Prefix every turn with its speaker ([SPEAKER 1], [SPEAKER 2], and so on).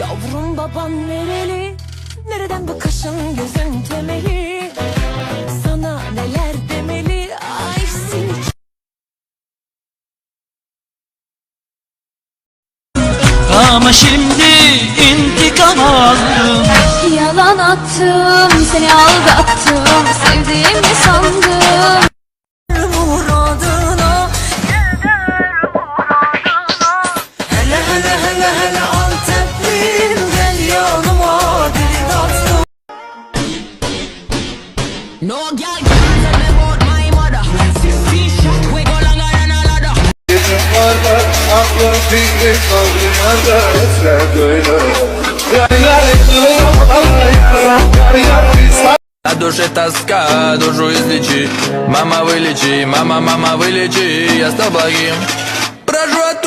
[SPEAKER 1] Yavrum baban nereli? Nereden bu kaşın gözün temeli? Sana neler demeli? Ay seni
[SPEAKER 2] Ama şimdi intikam aldım
[SPEAKER 3] Yalan attım, seni aldattım, sevdiğimi sandım.
[SPEAKER 1] muradına Hele hele hele hele
[SPEAKER 4] На душе тоска, душу излечи. Мама вылечи, мама, мама вылечи. Я стал благим, брожу от